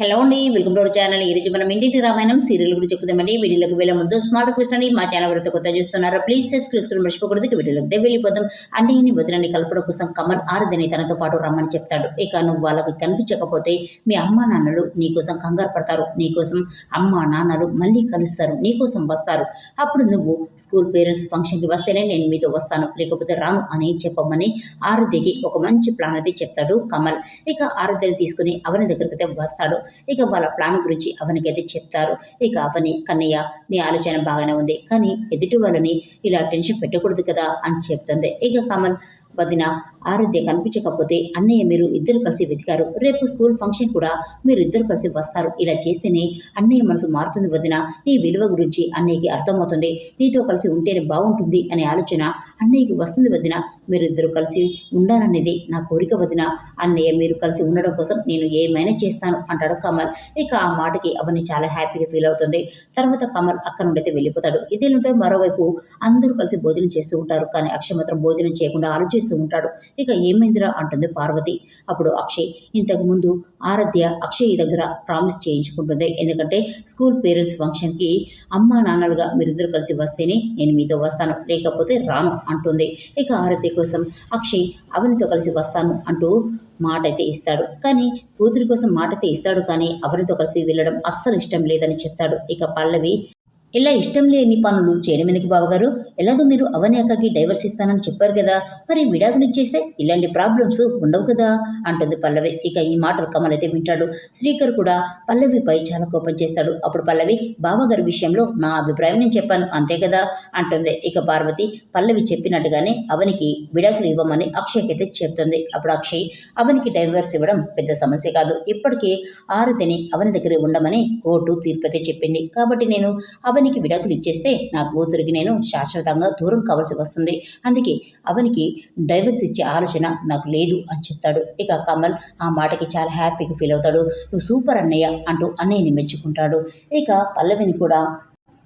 Hello అండి welcome to our channel ఈ రోజు మనం ఇంటింటి రామాయణం సీరియల్ గురించి చెప్పుదామండి. వీడియోలోకి వెళ్ళే ముందు స్మాల్ రిక్వెస్ట్ అండి మా ఛానల్ వరకు కొత్త చూస్తున్నారా ప్లీజ్ సబ్స్క్రైబ్ చేసుకుని మర్చిపోకూడదు. ఇక వీడియోలోకి వెళ్ళిపోదాం. ఈ వదిలని కలపడం కోసం కమల్ ఆరుదని తనతో పాటు రమ్మని చెప్తాడు. ఇక నువ్వు వాళ్ళకి కనిపించకపోతే మీ అమ్మా నాన్నలు నీకోసం కంగారు పడతారు. నీకోసం అమ్మా నాన్నలు మళ్ళీ కలుస్తారు. నీకోసం వస్తారు. అప్పుడు నువ్వు స్కూల్ పేరెంట్స్ ఫంక్షన్కి వస్తేనే నేను మీతో వస్తాను. లేకపోతే రాను అని చెప్పమని ఆరుదికి ఒక మంచి ప్లాన్ అయితే చెప్తాడు కమల్. ఇక ఆరుద్యని తీసుకుని అవని దగ్గరికి అయితే వస్తాడు. ఇక వాళ్ళ ప్లాన్ గురించి అవనికైతే చెప్తారు. ఇక అవని కన్నయ్య నీ ఆలోచన బాగానే ఉంది. కానీ ఎదుటి వాళ్ళని ఇలా టెన్షన్ పెట్టకూడదు కదా అని చెప్తుంది. ఇక కమల్ వదిన ఆరాధ్య కనిపించకపోతే అన్నయ్య మీరు ఇద్దరు కలిసి వెతికారు. రేపు స్కూల్ ఫంక్షన్ కూడా మీరు ఇద్దరు కలిసి వస్తారు. ఇలా చేస్తేనే అన్నయ్య మనసు మారుతుంది వదిన. నీ విలువ గురించి అన్నయ్యకి అర్థమవుతుంది. నీతో కలిసి ఉంటేనే బాగుంటుంది అనే ఆలోచన అన్నయ్యకి వస్తుంది వదిన. మీరిద్దరు కలిసి ఉండాలనేది నా కోరిక వదిన. అన్నయ్య మీరు కలిసి ఉండడం కోసం నేను ఏమైనా చేస్తాను అంటాడు కమల్. ఇక ఆ మాటకి అవన్నీ చాలా హ్యాపీగా ఫీల్ అవుతుంది. తర్వాత కమల్ అక్కడ నుండి అయితే వెళ్ళిపోతాడు. ఇదేంటే మరోవైపు అందరూ కలిసి భోజనం చేస్తూ ఉంటారు. కానీ అక్షయ్ మాత్రం భోజనం చేయకుండా ఆలోచిస్తూ ఉంటాడు. ఇక ఏమైందిరా? అంటుంది పార్వతి. అప్పుడు అక్షయ్ ఇంతకు ముందు ఆరాధ్య అక్షయ్ దగ్గర ప్రామిస్ చేయించుకుంటుంది. ఎందుకంటే స్కూల్ పేరెంట్స్ ఫంక్షన్కి అమ్మా నాన్నలుగా మీరిద్దరు కలిసి వస్తేనే నేను మీతో వస్తాను. లేకపోతే రాను అంటుంది. ఇక ఆరాధ్య కోసం అక్షయ్ అవనితో కలిసి వస్తాను అంటూ మాట అయితే ఇస్తాడు. కానీ కూతురి కోసం మాట అయితే ఇస్తాడు కానీ అవనితో కలిసి వెళ్ళడం అస్సలు ఇష్టం లేదని చెప్తాడు. ఇక పల్లవి ఇలా ఇష్టం లేని పనులు చేయడం ఎందుకు బావగారు? ఎలాగో మీరు అవని అక్కకి డైవర్స్ ఇస్తానని చెప్పారు కదా. మరి విడాకునిచ్చేస్తే ఇలాంటి ప్రాబ్లమ్స్ ఉండవు కదా? అంటుంది పల్లవి. ఇక ఈ మాటలు కమల్ అయితే వింటాడు. శ్రీకర్ కూడా పల్లవిపై చాలా కోపం చేస్తాడు. అప్పుడు పల్లవి బావగారి విషయంలో నా అభిప్రాయం నేను చెప్పాను. అంతే కదా? అంటుంది. ఇక పార్వతి పల్లవి చెప్పినట్టుగానే అవనికి విడాకులు ఇవ్వమని అక్షయ్కి అయితే చెప్తుంది. అప్పుడు అక్షయ్ అవనికి డైవర్స్ ఇవ్వడం పెద్ద సమస్య కాదు. ఇప్పటికే ఆరతిని అవని దగ్గర ఉండమని కోర్టు తీర్పు అయితే చెప్పింది. కాబట్టి నేను అవని అవనికి విడాకులు ఇచ్చేస్తే నా కూతురికి నేను శాశ్వతంగా దూరం కావాల్సి వస్తుంది. అందుకే అవనికి డైవర్స్ ఇచ్చే ఆలోచన నాకు లేదు అని చెప్తాడు. ఇక కమల్ ఆ మాటకి చాలా హ్యాపీగా ఫీల్ అవుతాడు. నువ్వు సూపర్ అన్నయ్య అంటూ అన్నయ్యని మెచ్చుకుంటాడు. ఇక పల్లవిని కూడా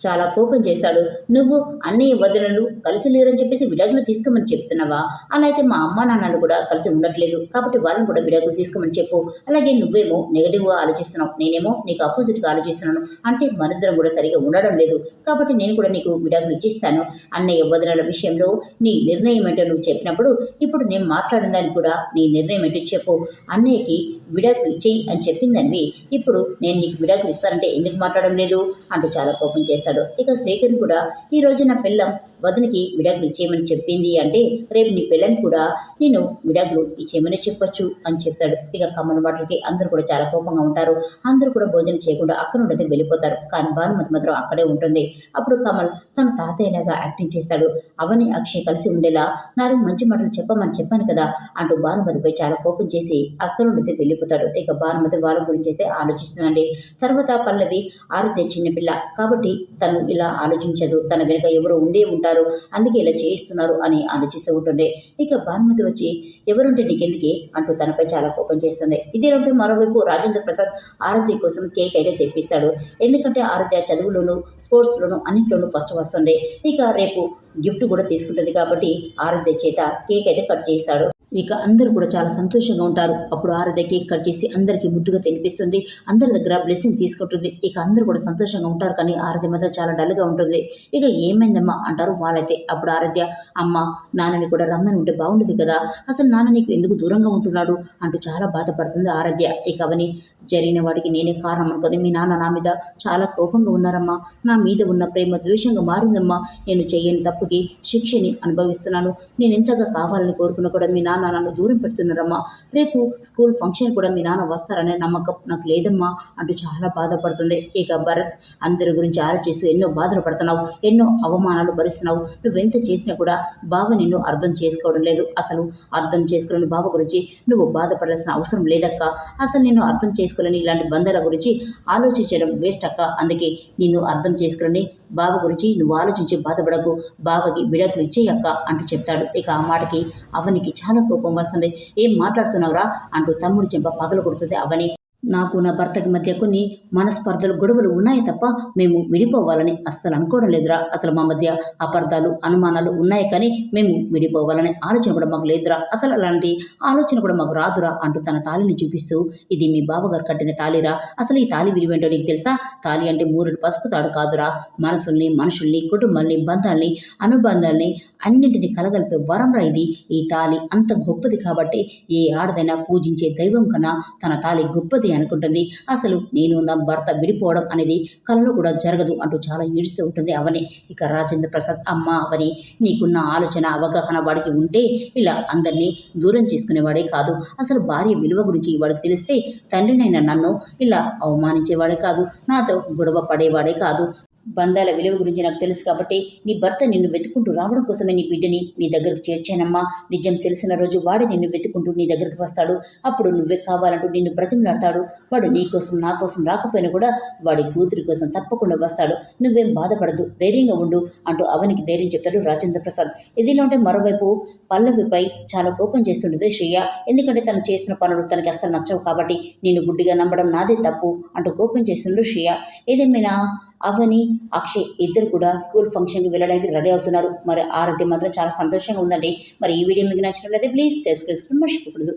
చాలా కోపం చేస్తాడు నువ్వు అన్నయ్య వదినలు కలిసి లేరని చెప్పేసి విడాకులు తీసుకోమని చెప్తున్నావా? అలా అయితే మా అమ్మ నాన్నలు కూడా కలిసి ఉండట్లేదు. కాబట్టి వాళ్ళని కూడా విడాకులు తీసుకోమని చెప్పు. అలాగే నువ్వేమో నెగటివ్గా ఆలోచిస్తున్నావు. నేనేమో నీకు ఆపోజిట్గా ఆలోచిస్తున్నాను. అంటే మనిద్దరం కూడా సరిగా ఉండడం లేదు. కాబట్టి నేను కూడా నీకు విడాకులు ఇచ్చిస్తాను. అన్నయ్య వదినల విషయంలో నీ నిర్ణయం ఏంటో నువ్వు చెప్పినప్పుడు ఇప్పుడు నేను మాట్లాడిన దానికి కూడా నీ నిర్ణయం ఏంటో చెప్పు. అన్నయ్యకి విడాకులు ఇచ్చేయి అని చెప్పిందనివి ఇప్పుడు నేను నీకు విడాకులు ఇస్తానంటే ఎందుకు మాట్లాడడం లేదు? అంటూ చాలా కోపం చేస్తాడు. ఇక శ్రీకర్ కూడా ఈ రోజు నా పిల్లం వదినికి విడాకులు ఇచ్చేయమని చెప్పింది అంటే రేపు నీ పిల్లని కూడా నేను విడాకులు ఇచ్చేయమని చెప్పొచ్చు అని చెప్తాడు. ఇక కమ్మన మాటలకి అందరూ కూడా చాలా కోపంగా ఉంటారు. అందరూ కూడా భోజనం చేయకుండా అక్కడ నుండి వెళ్ళిపోతారు. కానీ భానుమతి మాత్రం అక్కడే ఉంటుంది. అప్పుడు కమల్ తన తాతయ్యలాగా యాక్టింగ్ చేస్తాడు. అవని అక్షయ్ కలిసి ఉండేలా నాకు మంచి మాటలు చెప్పమని చెప్పాను కదా అంటూ భానుమతిపై చాలా కోపం చేసి అక్కడ నుండి వెళ్ళిపోతాడు. ఇక భానుమతి వాళ్ళ గురించి అయితే ఆలోచిస్తుందండి. తర్వాత పల్లవి ఆరుతే చిన్నపిల్ల కాబట్టి తను ఇలా ఆలోచించదు. తన వెనుక ఎవరో ఉండే ఉంటారు. అందుకే ఇలా చేయిస్తున్నారు అని ఆలోచిస్తూ ఉంటుంది. ఇక భానుమతి వచ్చి ఎవరుంటే నీకెందుకే? అంటూ తనపై చాలా కోపం చేస్తుంది. ఇదేంటే మరోవైపు రాజేంద్ర ప్రసాద్ ఆరతి కోసం కేక్ అయితే తెప్పిస్తాడు. ఎందుకంటే ఆరతి చదువులోను స్పోర్ట్స్లోను అన్నింటిలోనూ ఫస్ట్ వస్తుంది. ఇక రేపు గిఫ్ట్ కూడా తీసుకుంటుంది కాబట్టి ఆరతి చేత కేక్ అయితే కట్ చేస్తాడు ఇక అందరూ కూడా చాలా సంతోషంగా ఉంటారు. అప్పుడు ఆరాధ్య కేక్ కట్ చేసి అందరికీ ముద్దుగా తినిపిస్తుంది. అందరి దగ్గర బ్లెస్సింగ్ తీసుకుంటుంది. ఇక అందరూ కూడా సంతోషంగా ఉంటారు కానీ ఆరాధ్య మాత్రం చాలా డల్గా ఉంటుంది. ఇక ఏమైందమ్మా అంటారు వాళ్ళైతే. అప్పుడు ఆరాధ్య అమ్మ నాన్నని కూడా రమ్మని ఉంటే బాగుండదు కదా. అసలు నాన్న నీకు ఎందుకు దూరంగా ఉంటున్నాడు? అంటూ చాలా బాధపడుతుంది ఆరాధ్య ఇక అవని జరిగిన వాడికి నేనే కారణం అనుకొని మీ నాన్న నా మీద చాలా కోపంగా ఉన్నారమ్మా. నా మీద ఉన్న ప్రేమ ద్వేషంగా మారిందమ్మా. నేను చేయని తప్పుకి శిక్షని అనుభవిస్తున్నాను. నేను ఎంతగా కావాలని కోరుకున్నా కూడా మీ నాన్న నన్ను దూరం పెడుతున్నారమ్మా. రేపు స్కూల్ ఫంక్షన్ కూడా మీ నాన్న వస్తారనే నమ్మకం నాకు లేదమ్మా అంటూ చాలా బాధపడుతుంది. ఇక భరత్ అందరి గురించి ఆలోచిస్తూ ఎన్నో బాధలు పడుతున్నావు ఎన్నో అవమానాలు భరిస్తున్నావు. నువ్వెంత చేసినా కూడా బావ నిన్ను అర్థం చేసుకోవడం లేదు. అసలు అర్థం చేసుకోలేని బావ గురించి నువ్వు బాధపడాల్సిన అవసరం లేదక్క. అసలు నిన్ను అర్థం చేసుకోలేని ఇలాంటి బంధాల గురించి ఆలోచించడం వేస్ట్ అక్క. అందుకే నిన్ను అర్థం చేసుకోలేని బావ గురించి నువ్వు ఆలోచించి బాధపడకు. బావకి విడాకులు ఇచ్చేయక్క అంటూ చెప్తాడు. ఇక ఆ మాటకి అవనికి చాలా కోపం వస్తుంది. ఏం మాట్లాడుతున్నావురా? అంటూ తమ్ముడు చెంప పగలు కొడుతుంది అవని. నాకు నా భర్తకి మధ్య కొన్ని మనస్పర్ధలు గొడవలు ఉన్నాయి తప్ప మేము విడిపోవాలని అస్సలు అనుకోవడం లేదురా. అసలు మా మధ్య అపార్థాలు అనుమానాలు ఉన్నాయి కానీ మేము విడిపోవాలనే ఆలోచన కూడా మాకు లేదురా. అసలు అలాంటి ఆలోచన కూడా మాకు రాదురా అంటూ తన తాళిని చూపిస్తూ ఇది మీ బావగారు కట్టిన తాళిరా అసలు ఈ తాళి విలువేంటో నీకు తెలుసా? తాళి అంటే మూరుడు పసుపు తాడు కాదురా. మనసుల్ని మనుషుల్ని కుటుంబాల్ని బంధాల్ని అనుబంధాల్ని అన్నింటినీ కలగలిపే వరంరా ఇది. ఈ తాళి అంత గొప్పది కాబట్టి ఏ ఆడదైనా పూజించే దైవం కన్నా తన తాళి గొప్పది. అనుకుంటుంది. అసలు నేను నా భర్త విడిపోవడం అనేది కలలో కూడా జరగదు అంటూ చాలా ఈడుస్తూ ఉంటుంది అవని. ఇక రాజేంద్ర ప్రసాద్ అమ్మ అవని నీకున్న ఆలోచన అవగాహన వాడికి ఉంటే ఇలా అందరినీ దూరం చేసుకునేవాడే కాదు. అసలు భార్య విలువ గురించి వాడికి తెలిస్తే తండ్రినైనా నన్ను ఇలా అవమానించేవాడే కాదు. నాతో గొడవ పడేవాడే కాదు. బంధాల విలువ గురించి నాకు తెలుసు కాబట్టి నీ భర్త నిన్ను వెతుకుంటూ రావడం కోసమే నీ బిడ్డని నీ దగ్గరకు చేర్చానమ్మా. నిజం తెలిసిన రోజు వాడే నిన్ను వెతుకుంటూ నీ దగ్గరకు వస్తాడు. అప్పుడు నువ్వే కావాలంటూ నిన్ను బ్రతిమలాడతాడు. వాడు నీ కోసం నా కోసం రాకపోయినా కూడా వాడి కూతురి కోసం తప్పకుండా వస్తాడు. నువ్వేం బాధపడదు. ధైర్యంగా ఉండు అంటూ అవనికి ధైర్యం చెప్తాడు రాజేంద్ర ప్రసాద్. ఇదిలో ఉంటే మరోవైపు పల్లవిపై చాలా కోపం చేస్తుంటుంది శ్రేయ. ఎందుకంటే తను చేస్తున్న పనులు తనకి అస్సలు నచ్చవు కాబట్టి నేను గుడ్డిగా నమ్మడం నాదే తప్పు అంటూ కోపం చేస్తుండ్రు శ్రేయ. ఏదేమైనా అవని అక్షయ్ ఇద్దరు కూడా స్కూల్ ఫంక్షన్కి వెళ్ళడానికి రెడీ అవుతున్నారు. మరి ఆరతి మాత్రం చాలా సంతోషంగా ఉందండి. మరి ఈ వీడియో మీకు నచ్చినట్లయితే ప్లీజ్ సబ్స్క్రైబ్ మర్చిపోకూడదు.